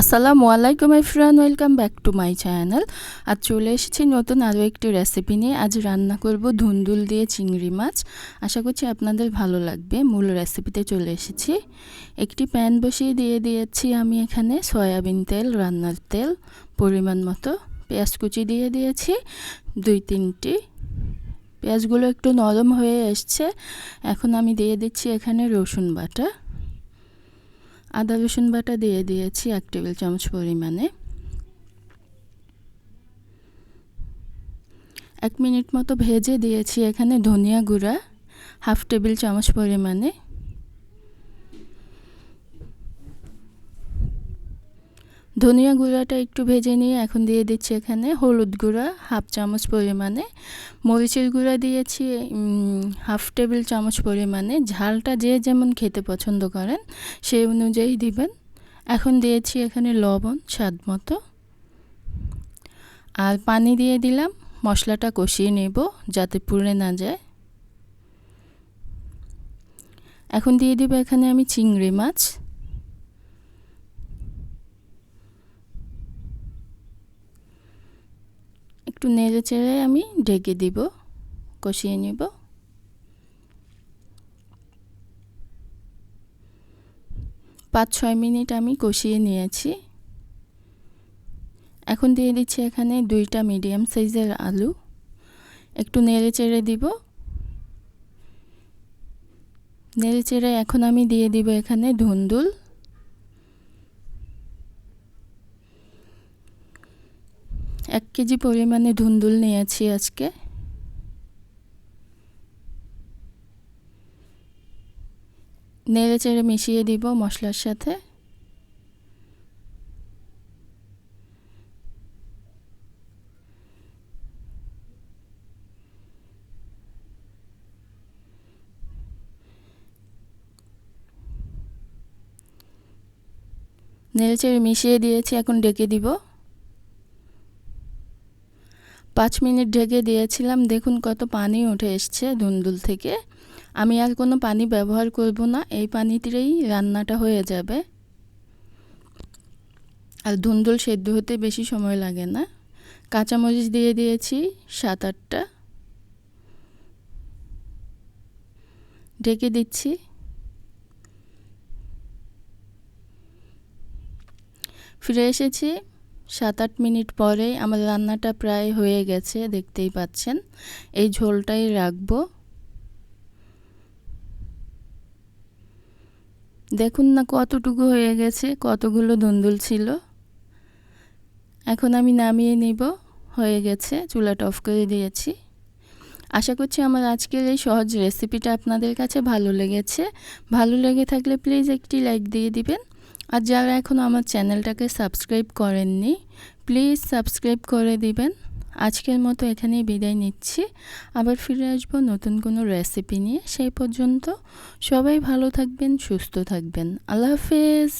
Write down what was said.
আসসালামু আলাইকুম Efran welcome back to my channel. আজ চলে এসেছি নতুন আরও একটি রেসিপি নিয়ে। আজ রান্না করব ধুন্দুল দিয়ে চিংড়ি মাছ। আশা করছি আপনাদের ভালো লাগবে। মূল রেসিপিতে চলে এসেছি। একটি প্যান বসিয়ে দিয়ে দিয়েছি আমি এখানে সয়াবিন তেল, রান্নার তেল, পরিমাণ মতো পেঁয়াজ কুচি দিয়ে দিয়েছি, দুই তিনটি। পেঁয়াজগুলো একটু নরম হয়ে এসছে। এখন আমি দিয়ে দিচ্ছি এখানে রসুন বাটা। আদা, রসুন বাটা দিয়ে দিয়েছি এক টেবিল চামচ পরিমাণে। এক মিনিট মতো ভেজে দিয়েছি এখানে ধনিয়া গুঁড়া, হাফ টেবিল চামচ পরিমাণে। ধনিয়া গুঁড়াটা একটু ভেজে নিয়ে এখন দিয়ে দিচ্ছি এখানে হলুদ গুঁড়া, হাফ চামচ পরিমাণে। মরিচের গুঁড়া দিয়েছি হাফ টেবিল চামচ পরিমাণে। ঝালটা যে যেমন খেতে পছন্দ করেন সেই অনুযায়ী দিবেন। এখন দিয়েছি এখানে লবণ স্বাদ মতো। আর পানি দিয়ে দিলাম, মশলাটা কষিয়ে নেব যাতে পুড়ে না যায়। এখন দিয়ে দিব এখানে আমি চিংড়ি মাছ। একটু নেড়ে চেড়ে আমি ঢেকে দিব, কষিয়ে নিব। পাঁচ ছয় মিনিট আমি কষিয়ে নিয়েছি। এখন দিয়ে দিচ্ছি এখানে দুইটা মিডিয়াম সাইজের আলু। একটু নেড়ে চেড়ে দিব। নেড়ে চেড়ে এখন আমি দিয়ে দিব এখানে ধুন্দুল। এক কেজি পরিমাণে ধুন্দুল নিয়েছি আজকে। নেড়ে চেড়ে মিশিয়ে দিব মশলার সাথে। নেড়ে চেড়ে মিশিয়ে দিয়েছি, এখন ডেকে দিব। পাঁচ মিনিট ঢেকে দিয়েছিলাম, দেখুন কত পানি উঠে এসছে ধুন্দুল থেকে। আমি আর কোনো পানি ব্যবহার করব না, এই পানিতেই রান্নাটা হয়ে যাবে। আর ধুন্দুল সেদ্ধ হতে বেশি সময় লাগে না। কাঁচামরিচ দিয়ে দিয়েছি সাত আটটা। ঢেকে দিচ্ছি। ফিরে এসেছি। সাত আট মিনিট পরে আমার রান্নাটা প্রায় হয়ে গেছে, দেখতেই পাচ্ছেন। এই ঝোলটাই রাখব। দেখুন না কতটুকু হয়ে গেছে, কতগুলো দুন্দুল ছিল। এখন আমি নামিয়ে নিব, হয়ে গেছে, চুলাটা অফ করে দিয়েছি। আশা করছি আমার আজকের এই সহজ রেসিপিটা আপনাদের কাছে ভালো লেগেছে। ভালো লেগে থাকলে প্লিজ একটি লাইক দিয়ে দিবেন। আর যারা এখন আমার চ্যানেলটাকে সাবস্ক্রাইব করেননি, প্লিজ সাবস্ক্রাইব করে দিবেন। আজকের মতো এখানেই বিদায় নিচ্ছি। আবার ফিরে আসব নতুন কোনো রেসিপি নিয়ে। সেই পর্যন্ত সবাই ভালো থাকবেন, সুস্থ থাকবেন। আল্লাহ হাফেজ।